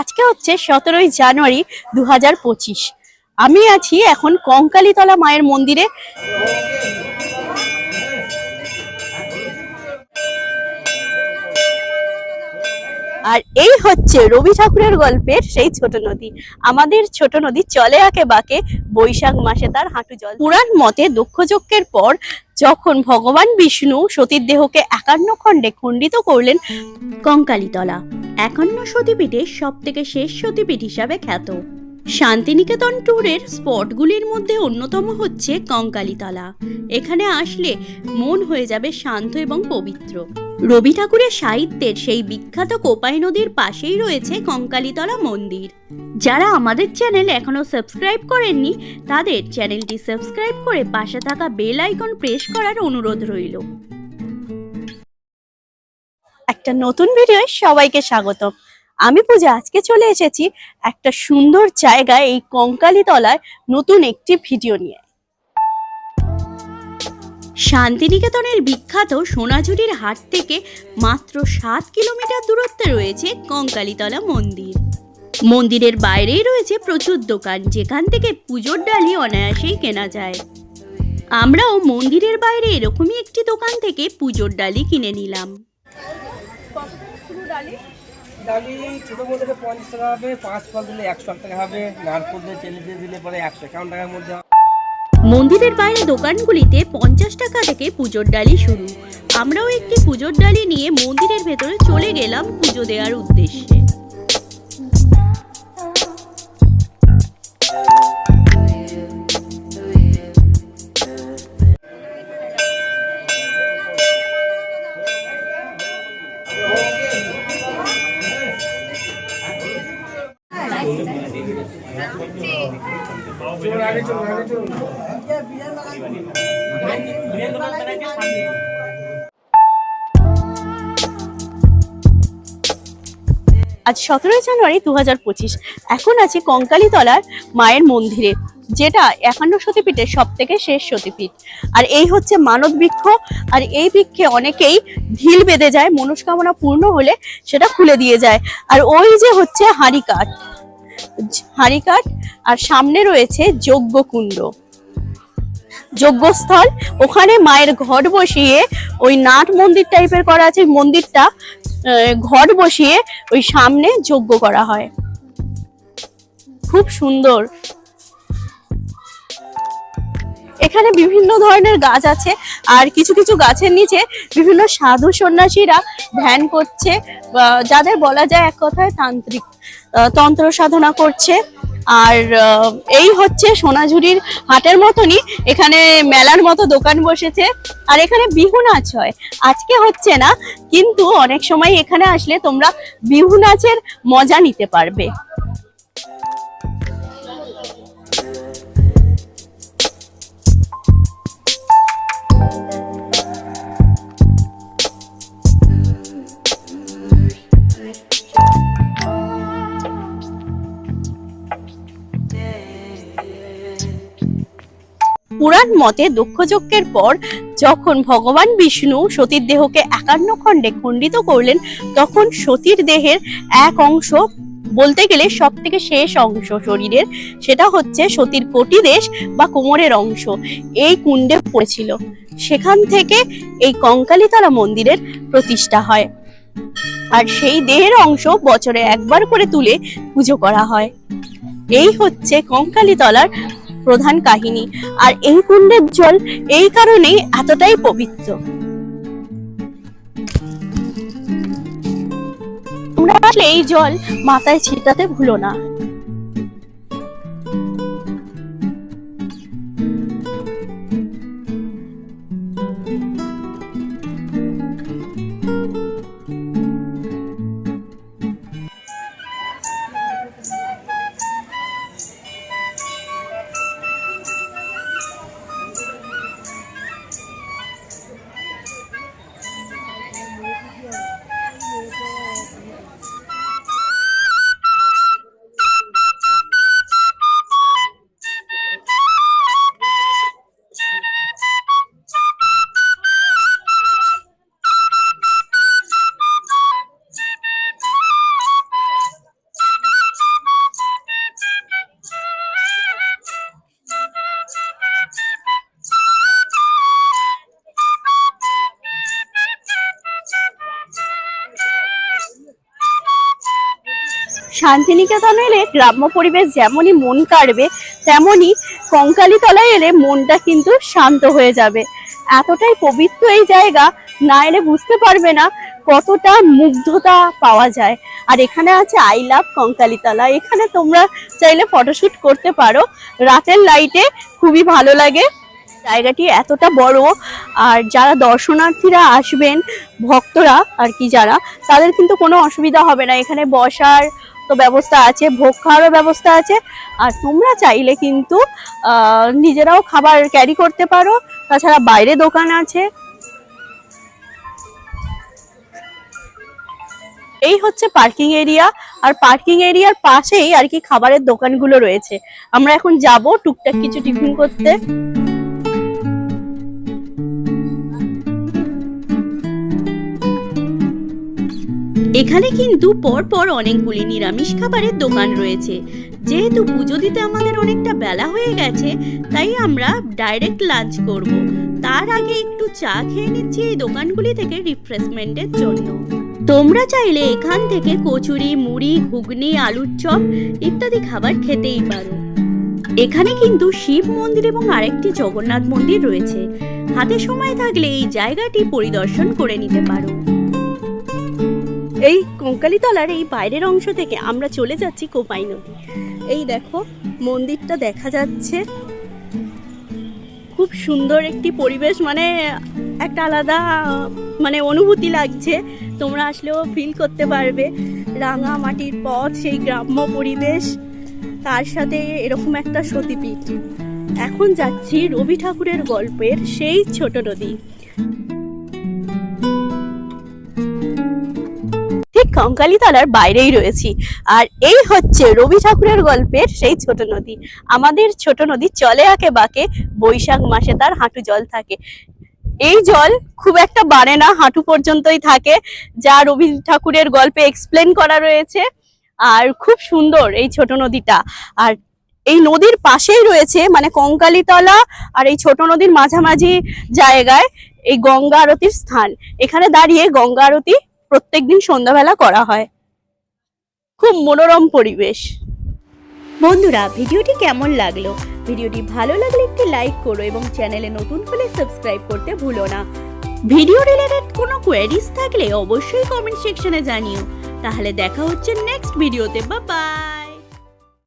আজকে হচ্ছে সতেরোই জানুয়ারি দু হাজার পঁচিশ। আমি আছি এখন কঙ্কালীতলা মায়ের মন্দিরে। আর এই হচ্ছে রবি ঠাকুরের গল্পের সেই ছোট নদী। আমাদের ছোট নদী চলে আঁকে বাঁকে, বৈশাখ মাসে তার হাঁটু জল। পুরাণ মতে দক্ষযজ্ঞের পর যখন ভগবান বিষ্ণু সতীর দেহকে একান্ন খণ্ডে খণ্ডিত করলেন কঙ্কালীতলা একান্ন সতীপীঠের সব থেকে শেষ সতীপীঠ হিসাবে খ্যাত। শান্তিনিকেতন ট্যুরের স্পটগুলির মধ্যে অন্যতম হচ্ছে কঙ্কালীতলা। এখানে আসলে মন হয়ে যাবে শান্ত এবং পবিত্র। রবি ঠাকুরের সাহিত্যের সেই বিখ্যাত কোপাই নদীর পাশেই রয়েছে কঙ্কালীতলা মন্দির। যারা আমাদের চ্যানেল এখনও সাবস্ক্রাইব করেননি, তাদের চ্যানেলটি সাবস্ক্রাইব করে পাশে থাকা বেল আইকন প্রেস করার অনুরোধ রইল। একটা নতুন ভিডিও সবাইকে স্বাগত আমি পূজা, আজকে চলে এসেছি একটা সুন্দর জায়গায় এই কঙ্কালীতলায় নতুন একটি ভিডিও নিয়ে। শান্তিনিকেতনের বিখ্যাত সোনাঝুরির হাট থেকে মাত্র সাত কিলোমিটার দূরত্বে রয়েছে কঙ্কালীতলা মন্দির। মন্দিরের বাইরেই রয়েছে প্রচুর দোকান, যেখান থেকে পুজোর ডালি অনায়াসেই কেনা যায়। আমরাও মন্দিরের বাইরে এরকমই একটি দোকান থেকে পুজোর ডালি কিনে নিলাম। ডালি? ছোটো বলতে পঞ্চাশ টাকা হবে পাঁচ ফল দিলে একশো টাকা হবে নারকুল দিয়ে চেলে দিয়ে দিলে পরে একশো একাউন্ট টাকার মধ্যে মন্দিরের বাইরে দোকানগুলিতে পঞ্চাশ টাকা থেকে পুজোর ডালি শুরু। আমরাও একটি পুজোর ডালি নিয়ে মন্দিরের ভেতরে চলে গেলাম পুজো দেওয়ার উদ্দেশ্যে। আজ সতেরোই জানুয়ারি দু হাজার পঁচিশ। এখন আছি কঙ্কালীতলার মায়ের মন্দিরে, যেটা একান্ন সতীপীঠের সব থেকে শেষ সতীপীঠ আর এই হচ্ছে মানব বৃক্ষ, আর এই বৃক্ষে অনেকেই ঢিল বেঁধে যায়, মনস্কামনা পূর্ণ হলে সেটা খুলে দিয়ে যায়। আর ওই যে হচ্ছে হাঁড়ি কাঠ হাঁড়ি কাঠ আর সামনে রয়েছে যজ্ঞ কুণ্ড যজ্ঞস্থল, ওখানে মায়ের ঘট বসিয়ে ওই নাট মন্দির টাইপের করা আছে মন্দিরটা ঘট বসিয়ে ওই সামনে যজ্ঞ করা হয়। খুব সুন্দর। এখানে বিভিন্ন ধরনের গাছ আছে, আর কিছু কিছু গাছের নিচে বিভিন্ন সাধু সন্ন্যাসীরা ধ্যান করছে যাদের বলা যায় এক কথায় তান্ত্রিক তন্ত্র সাধনা করছে। আর এই হচ্ছে সোনাঝুরির হাটের মতনই এখানে মেলার মতো দোকান বসেছে, আর এখানে বিহু নাচ হয়। আজকে হচ্ছে না, কিন্তু অনেক সময় এখানে আসলে তোমরা বিহু নাচের মজা নিতে পারবে। পুরাণ মতে দক্ষযজ্ঞের পর যখন ভগবান বিষ্ণু সতীর দেহকে একান্ন খণ্ডে খণ্ডিত করলেন, তখন সতীর দেহের এক অংশ বলতে গেলে সব থেকে শেষ অংশ শরীরের, সেটা হচ্ছে সতীর কোটিদেশ বা কোমরের অংশ। এই কুণ্ডে পড়েছিল। সেখান থেকে এই কঙ্কালীতলা মন্দিরের প্রতিষ্ঠা হয়। আর সেই দেহের অংশ বছরে একবার করে তুলে পুজো করা হয়। এই হচ্ছে কঙ্কালীতলার প্রধান কাহিনী। আর এই কুণ্ডের জল এই কারণেই এতটাই পবিত্র। আসলে এই জল মাথায় ছিটাতে ভুলো না। শান্তিনিকেতন এলে গ্রাম্য পরিবেশ যেমনই মন কাড়বে, তেমনই কঙ্কালীতলায় এলে মনটা কিন্তু শান্ত হয়ে যাবে। এতটাই পবিত্র এই জায়গা, না এলে বুঝতে পারবে না কতটা মুগ্ধতা পাওয়া যায়। আর এখানে আছে আই লাভ কঙ্কালীতলা। এখানে তোমরা চাইলে ফটোশ্যুট করতে পারো। রাতের লাইটে খুবই ভালো লাগে। জায়গাটি এতটা বড়। আর যারা দর্শনার্থীরা আসবেন, ভক্তরা আর কি যারা, তাদের কিন্তু কোনো অসুবিধা হবে না। এখানে বসার তো ব্যবস্থা আছে, ভোগ খাওয়ারও ব্যবস্থা আছে। আর তোমরা চাইলে কিন্তু নিজেরাও খাবার ক্যারি করতে পারো। তাছাড়া বাইরে দোকান আছে। এই হচ্ছে পার্কিং এরিয়া আর পার্কিং এরিয়ার পাশেই আর কি খাবারের দোকানগুলো রয়েছে। আমরা এখন যাব টুকটাক কিছু টিফিন করতে। এখানে কিন্তু পরপর অনেকগুলি নিরামিষ খাবারের দোকান রয়েছে। যেহেতু পুজো দিতে আমাদের অনেকটা বেলা হয়ে গেছে, তাই আমরা ডাইরেক্ট লাঞ্চ করব। তার আগে একটু চা খেয়ে নিচ্ছি এই দোকানগুলি থেকে রিফ্রেশমেন্টের জন্য। তোমরা চাইলে এখান থেকে কচুরি, মুড়ি, ঘুগনি, আলুর চপ ইত্যাদি খাবার খেতেই পারো। এখানে কিন্তু শিব মন্দির এবং আরেকটি জগন্নাথ মন্দির রয়েছে। হাতে সময় থাকলে এই জায়গাটি পরিদর্শন করে নিতে পারো। এই কঙ্কালীতলার এই বাইরের অংশ থেকে আমরা চলে যাচ্ছি কোপাই নদী এই দেখো, মন্দিরটা দেখা যাচ্ছে। খুব সুন্দর একটি পরিবেশ মানে একটা আলাদা মানে অনুভূতি লাগছে। তোমরা আসলেও ফিল করতে পারবে। রাঙা মাটির পথ, সেই গ্রাম্য পরিবেশ, তার সাথে এরকম একটা সতীপীঠ। এখন যাচ্ছি রবি ঠাকুরের গল্পের সেই ছোট নদী। কঙ্কালীতলার বাইরেই রয়েছি। আর এই হচ্ছে রবি ঠাকুরের গল্পের সেই ছোট নদী। আমাদের ছোট নদী চলে আঁকে বাঁকে, বৈশাখ মাসে তার হাঁটু জল থাকে। এই জল খুব একটা বাড়ে না, হাঁটু পর্যন্তই থাকে, যা রবি ঠাকুরের গল্পে এক্সপ্লেন করা রয়েছে। আর খুব সুন্দর এই ছোট নদীটা। আর এই নদীর পাশেই রয়েছে মানে কঙ্কালীতলা আর এই ছোট নদীর মাঝামাঝি জায়গায় এই গঙ্গা আরতির স্থান। এখানে দাঁড়িয়ে গঙ্গা আরতি প্রত্যেকদিন সন্ধ্যাবেলা করা হয়। খুব মনোরম পরিবেশ। বন্ধুরা, ভিডিওটি কেমন লাগল? ভিডিওটি ভালো লাগলে একটি লাইক করো এবং চ্যানেলে নতুন হলে সাবস্ক্রাইব করতে ভুলো না। ভিডিও রিলেটেড কোনো কোয়েরিজ থাকলে অবশ্যই কমেন্ট সেকশনে জানিও। তাহলে দেখা হচ্ছে নেক্সট ভিডিওতে বা বাই